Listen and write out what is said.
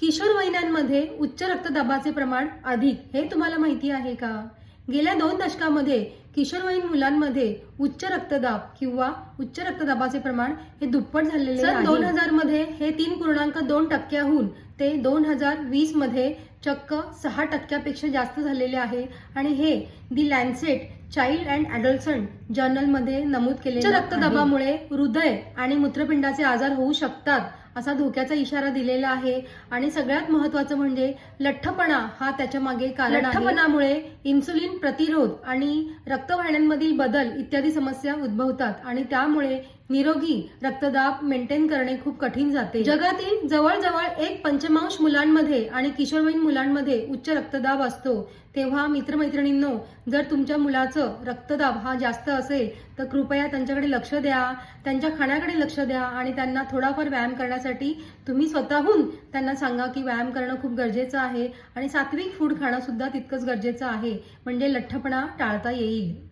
किशोरवयीनांमध्ये उच्च रक्तदाबाचे प्रमाण अधिक हे तुम्हाला माहिती आहे का? गेल्या दोन दशकामध्ये किशोरवयीन मुलांमध्ये उच्च रक्तदाब किंवा उच्च रक्तदाबाचे प्रमाण हे दुप्पट झालेले आहे. दोन हजारमध्ये हे तीन पूर्णांक दोन टक्क्याहून ते दोन हजार वीसमध्ये चक्क सहा टक्क्यापेक्षा जास्त झालेले आहे आणि हे the Lancet child and adolescent जर्नलमध्ये नमूद केले उच्च रक्तदाबामुळे हृदय आणि मूत्रपिंडाचे आजार होऊ शकतात असा धोक्याचा इशारा दिलेला आहे. आणि सगळ्यात महत्वाचं म्हणजे लठ्ठपणा हा त्याच्यामागे कारण. लठ्ठपणामुळे इन्सुलिन प्रतिरोध आणि रक्तवाहिन्यांमधील बदल इत्यादी समस्या उद्भवतात. आणि त्यामुळे निरोगी रक्तदाब मेंटेन करणे खूप कठीण जाते. जगातील जवळजवळ एक पंचमांश मुलांमध्ये आणि किशोरवयीन मुलांमध्ये उच्च रक्तदाब असतो. तेव्हा मित्रमैत्रिणींनो जर तुमच्या मुलाचं रक्तदाब हा जास्त असेल तर कृपया त्यांच्याकडे लक्ष द्या त्यांच्या खाण्याकडे लक्ष द्या आणि त्यांना थोडाफार व्यायाम करण्यासाठी तुम्ही स्वतःहून त्यांना सांगा की व्यायाम करणं खूप गरजेचं आहे आणि सात्विक फूड खाणं सुद्धा तितकंच गरजेचं आहे. म्हणजे लठ्ठपणा टाळता येईल.